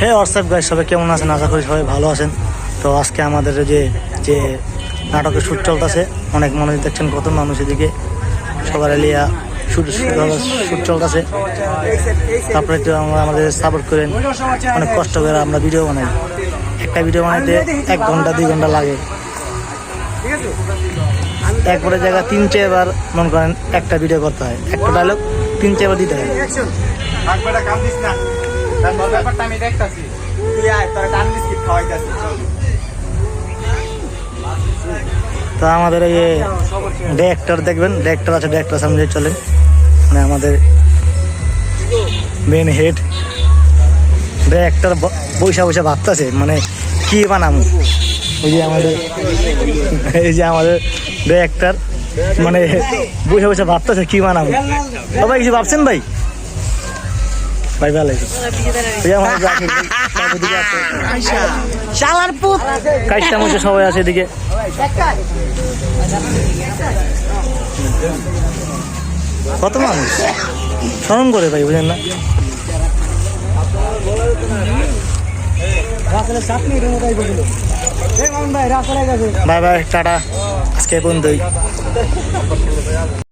হ্যাঁ WhatsApp guys সবাই কেমন আছেন? আশা করি সবাই ভালো আছেন। তো আজকে আমাদের যে যে নাটকের শ্যুট চলতেছে, অনেক মানুষ দেখছেন, কত মানুষ এদিকে। সবার এলিয়া শ্যুট শ্যুট চলতেছে। তারপরে একটু আমরা আমাদের সাপোর্ট করেন, অনেক কষ্ট করে আমরা ভিডিও বানাই। একটা ভিডিও বানাইতে এক ঘণ্টা, দুই ঘণ্টা লাগে। একবারে জায়গা তিন চারবার মনে করেন, একটা ভিডিও করতে হয়। একটা ডায়লগ তিন চারবার দিতে হয়। তো আমাদের এই ডিরেক্টর দেখবেন ডিরেক্টর আছে ডিরেক্টর সামনে চলেন। মানে আমাদের মেন হেড ডিরেক্টর বৈশা বৈশা ভাবতেছে মানে কি বানাবো এই যে আমাদের, এই যে আমাদের ডিরেক্টর মানে বৈশা বৈশা ভাবতেছে, কি বানাবো সবাই কিছু ভাবছেন ভাই? ভাই ভালো। শালার পুত মধ্যে সবাই আছে এদিকে কত মানুষ স্মরণ করে ভাই বুঝেন না বাই বাই টাটা আজকে পর্যন্তই